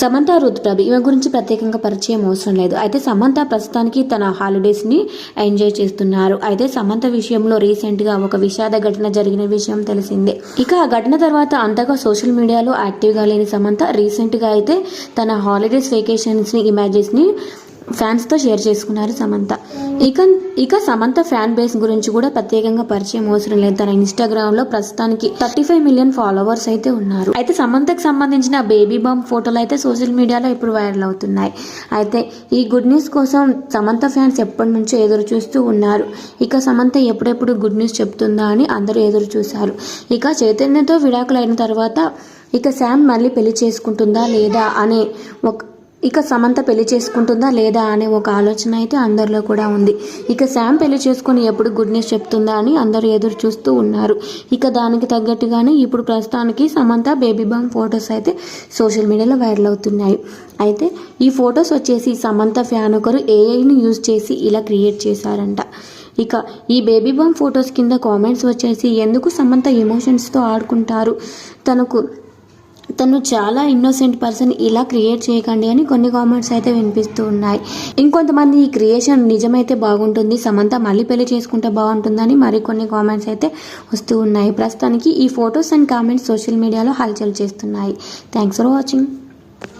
సమంత రుతుప్రభ ఈమె గురించి ప్రత్యేకంగా పరిచయం అవసరం లేదు. అయితే సమంత ప్రస్తుతానికి తన హాలిడేస్ని ఎంజాయ్ చేస్తున్నారు. అయితే సమంత విషయంలో రీసెంట్గా ఒక విషాద ఘటన జరిగిన విషయం తెలిసిందే. ఇక ఆ ఘటన తర్వాత అంతగా సోషల్ మీడియాలో యాక్టివ్గా లేని సమంత రీసెంట్గా అయితే తన హాలిడేస్ వెకేషన్స్ని ఇమేజెస్ని ఫ్యాన్స్తో షేర్ చేసుకున్నారు సమంత. ఇక ఇక సమంత ఫ్యాన్ బేస్ గురించి కూడా ప్రత్యేకంగా పరిచయం అవసరం లేదు. తన ఇన్స్టాగ్రామ్లో ప్రస్తుతానికి థర్టీ ఫైవ్ మిలియన్ ఫాలోవర్స్ అయితే ఉన్నారు. అయితే సమంతకు సంబంధించిన బేబీ బాంబ్ ఫోటోలు అయితే సోషల్ మీడియాలో ఇప్పుడు వైరల్ అవుతున్నాయి. అయితే ఈ గుడ్ న్యూస్ కోసం సమంత ఫ్యాన్స్ ఎప్పటి నుంచో ఎదురు చూస్తూ ఉన్నారు. ఇక సమంత ఎప్పుడెప్పుడు గుడ్ న్యూస్ చెప్తుందా అని అందరూ ఎదురు చూశారు. ఇక చైతన్యతో విడాకులు అయిన తర్వాత ఇక శామ్ మళ్ళీ పెళ్ళి చేసుకుంటుందా లేదా అనే ఒక ఇక సమంత పెళ్ళి చేసుకుంటుందా లేదా అనే ఒక ఆలోచన అయితే అందరిలో కూడా ఉంది. ఇక శామ్ పెళ్ళి చేసుకొని ఎప్పుడు గుడ్ న్యూస్ చెప్తుందా అని అందరూ ఎదురు చూస్తూ ఉన్నారు. ఇక దానికి తగ్గట్టుగానే ఇప్పుడు ప్రస్తుతానికి సమంత బేబీ బామ్ ఫొటోస్ అయితే సోషల్ మీడియాలో వైరల్ అవుతున్నాయి. అయితే ఈ ఫొటోస్ వచ్చేసి సమంత ఫ్యాన్ ఒకరు ఏఐని యూజ్ చేసి ఇలా క్రియేట్ చేశారంట. ఇక ఈ బేబీ బామ్ ఫొటోస్ కింద కామెంట్స్ వచ్చేసి ఎందుకు సమంత ఎమోషన్స్తో ఆడుకుంటారు? తనకు తను చాలా ఇన్నోసెంట్ పర్సన్ ఇలా క్రియేట్ చేయకండి అని కొన్ని కామెంట్స్ అయితే వినిపిస్తూ ఉన్నాయి ఇంకొంతమంది ఈ క్రియేషన్ నిజమైతే బాగుంటుంది సమంత మళ్ళీ పెళ్ళి చేసుకుంటే బాగుంటుందని మరికొన్ని కామెంట్స్ అయితే వస్తూ ఉన్నాయి. ప్రస్తుతానికి ఈ ఫొటోస్ అండ్ కామెంట్స్ సోషల్ మీడియాలో హల్చల్ చేస్తున్నాయి. Thanks for watching